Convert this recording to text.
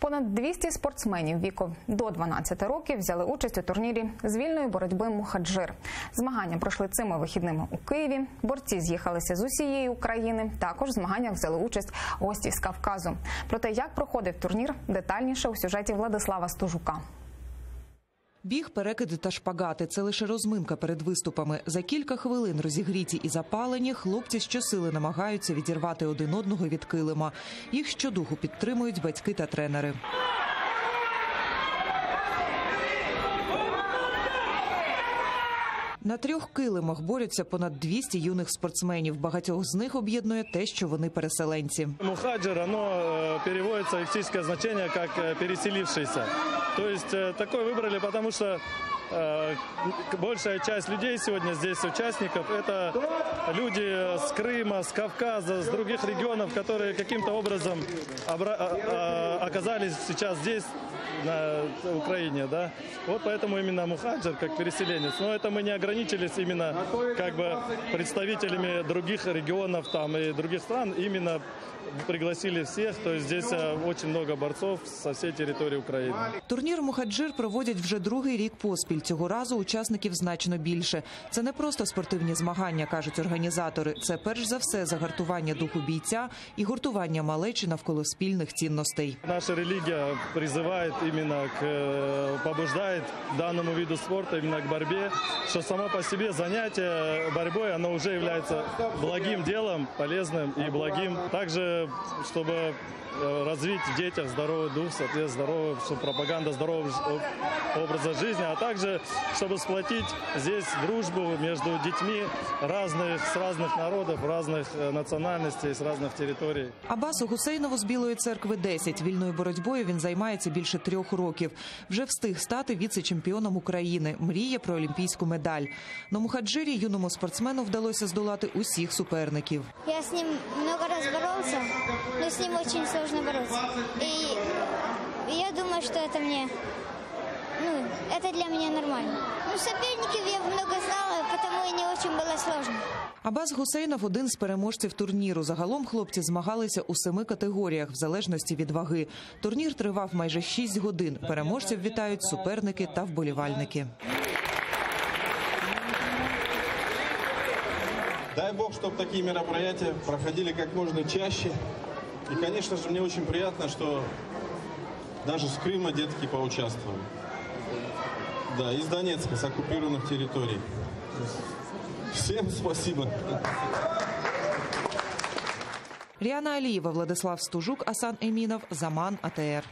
Понад 200 спортсменів віку до 12 років взяли участь у турнірі з вільної боротьби Мухаджир. Змагання пройшли цими вихідними у Києві. Борці з'їхалися з усієї України. Також в змаганнях взяли участь гості з Кавказу. Про те, як проходив турнір, детальніше у сюжеті Владислава Стужука. Біг, перекиди та шпагати це лише розминка перед виступами. За кілька хвилин розігріті і запалені, хлопці щосили намагаються відірвати один одного від килима. Їх щодуху підтримують батьки та тренери. На трьох килимах борються понад 200 юних спортсменів. Багатьох з них об'єднує те, що вони переселенці. Мухаджир, оно э, переводится лексическое значение как э, переселившийся. То есть э, такое выбрали, потому что э, к- большая часть людей сегодня здесь, участников, это люди с Крыма, с Кавказа, с других регионов, которые каким-то образом обра- а- а- оказались сейчас здесь, на Украине, да. Вот поэтому именно Мухаджир как переселенец. Но это мы не ограничились именно как бы представителями других регионов там и других стран. Именно пригласили всех. То есть здесь э, очень много борцов со всей территории Украины. Турнір Мухаджир проводять вже другий рік поспіль. Цього разу учасників значно більше. Це не просто спортивні змагання, кажуть організатори. Це перш за все загартування духу бійця і гуртування малечі навколо спільних цінностей. Наша религия призывает именно к, э, побуждает к данному виду спорта, именно к борьбе, что само по себе занятие борьбой, оно уже является благим делом, полезным и благим. Также, чтобы э, развить в детях здоровый дух, соответственно, здоровый, чтобы пропаганда здорового ж- об- образа жизни, а также, чтобы сплотить здесь дружбу между детьми разных, с разных народов, разных э, национальностей, с разных территорий. Абасу Гусейнову з Білої церкви 10. Вільною боротьбою він займається більше трьох років. Вже встиг стати віце-чемпіоном України. Мріє про олімпійську медаль. На Мухаджирі юному спортсмену вдалося здолати усіх суперників. Я с ним много раз боролся, но с ним очень сложно бороться. И я думаю, что это мне, ну, это для меня нормально. Ну, соперников я много знала, потому и не очень было сложно. Абас Гусейнов один з переможців турніру. Загалом хлопці змагалися у семи категоріях в залежності від ваги. Турнір тривав майже шість годин. Переможців вітають суперники та вболівальники. Дай бог, чтобы такие мероприятия проходили как можно чаще. И, конечно же, мне очень приятно, что даже с Крыма детки поучаствовали. Да, из Донецка, с оккупированных территорий. Всем спасибо. Ріана Алієва, Владислав Стужук, Асан Емінов, Заман АТР.